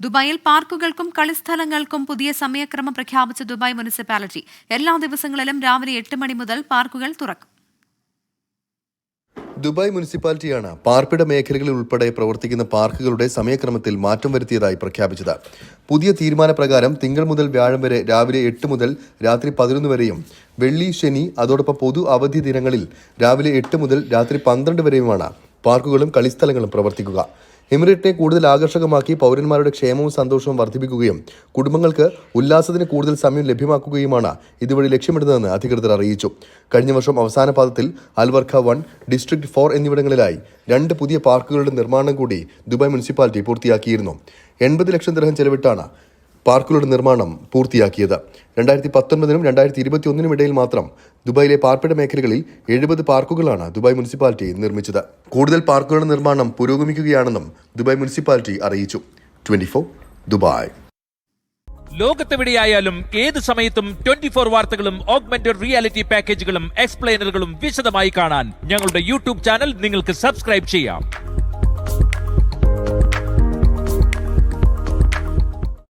ദുബായിൽ പാർക്കുകൾക്കും കളിസ്ഥലങ്ങൾക്കും പുതിയ സമയക്രമം പ്രഖ്യാപിച്ച ദുബായ് മുനിസിപ്പാലിറ്റി. എല്ലാ ദിവസങ്ങളിലും രാവിലെ എട്ട് മണി മുതൽ പാർക്കുകൾ തുറക്കും. ദുബായ് മുനിസിപ്പാലിറ്റിയാണ് പാർപ്പിട മേഖലകളിൽ ഉൾപ്പെടെ പ്രവർത്തിക്കുന്ന പാർക്കുകളുടെ സമയക്രമത്തിൽ മാറ്റം വരുത്തിയതായി പ്രഖ്യാപിച്ചത്. പുതിയ തീരുമാനപ്രകാരം തിങ്കൾ മുതൽ വ്യാഴം വരെ രാവിലെ എട്ട് മുതൽ രാത്രി പതിനൊന്ന് വരെയും വെള്ളി ശനി അതോടൊപ്പം പൊതു അവധി ദിനങ്ങളിൽ രാവിലെ എട്ട് മുതൽ രാത്രി പന്ത്രണ്ട് വരെയുമാണ് പാർക്കുകളും കളിസ്ഥലങ്ങളും പ്രവർത്തിക്കുക. എമിറേറ്റിനെ കൂടുതൽ ആകർഷകമാക്കി പൗരന്മാരുടെ ക്ഷേമവും സന്തോഷവും വർദ്ധിപ്പിക്കുകയും കുടുംബങ്ങൾക്ക് ഉല്ലാസത്തിന് കൂടുതൽ സമയം ലഭ്യമാക്കുകയുമാണ് ഇതുവഴി ലക്ഷ്യമിടുന്നതെന്ന് അധികൃതർ അറിയിച്ചു. കഴിഞ്ഞ വർഷം അവസാന പാദത്തിൽ Al Warqa one district four എന്നിവിടങ്ങളിലായി രണ്ട് പുതിയ പാർക്കുകളുടെ നിർമ്മാണം കൂടി ദുബായ് മുനിസിപ്പാലിറ്റി പൂർത്തിയാക്കിയിരുന്നു. എൺപത് ലക്ഷം ദിർഹം ചെലവിട്ടാണ് പാർക്കുകളുടെ നിർമ്മാണം പൂർത്തിയാക്കിയത്. രണ്ടായിരത്തി പത്തൊൻപതിനും രണ്ടായിരത്തി ഇരുപത്തി ഒന്നിനും ഇടയിൽ മാത്രം ദുബായിലെ പാർപ്പിട മേഖലകളിൽ എഴുപത് പാർക്കുകളാണ് ദുബായ് മുനിസിപ്പാലിറ്റി നിർമ്മിച്ചത്. കൂടുതൽ പാർക്കുകളുടെ നിർമ്മാണം പുരോഗമിക്കുകയാണെന്നും ദുബായ് മുനിസിപ്പാലിറ്റി അറിയിച്ചു. Twenty Dubai. ലോകത്തെവിടെയായാലും ഏത് സമയത്തും ട്വന്റി ഫോർ വാർത്തകളും ഓഗ്മെന്റഡ് റിയാലിറ്റി പാക്കേജുകളും എക്സ്പ്ലെയിനറുകളും വിശദമായി കാണാൻ ഞങ്ങളുടെ യൂട്യൂബ് ചാനൽ നിങ്ങൾക്ക് സബ്സ്ക്രൈബ് ചെയ്യാം.